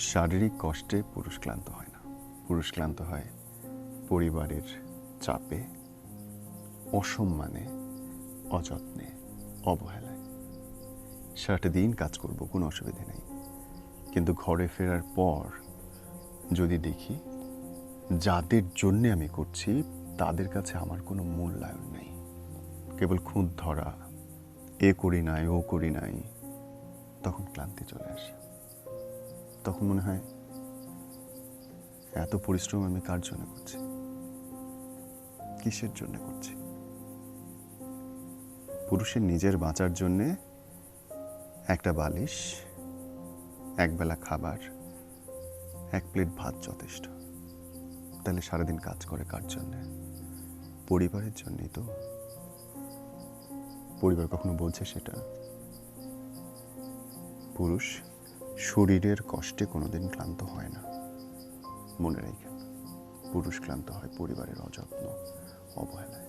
শারীরিক কষ্টে পুরুষ ক্লান্ত হয় না। পুরুষ ক্লান্ত হয় পরিবারের চাপে, অসম্মানে, অযত্নে, অবহেলায়। সারাটা দিন কাজ করব, কোনো অসুবিধে নেই। কিন্তু ঘরে ফেরার পর যদি দেখি যাদের জন্যে আমি করছি, তাদের কাছে আমার কোনো মূল্যায়ন নেই। কেবল খুঁত ধরা, এ করি নাই, ও করি নাই, তখন ক্লান্তি চলে আসে। তখন মনে হয় এত পরিশ্রম আমি কার জন্য করছি? কিসের জন্য করছি? পুরুষের নিজের বাঁচার জন্যে একটা বালিশ একবেলা খাবার, এক প্লেট ভাত যথেষ্ট। তাহলে সারাদিন কাজ করে কার জন্যে? পরিবারের জন্যই তো। পরিবার কখনো বলছে সেটা। পুরুষ শরীরের কষ্টে কোনোদিন ক্লান্ত হয় না। মনে রেখে পুরুষ ক্লান্ত হয় পরিবারের অযত্ন অবহেলা।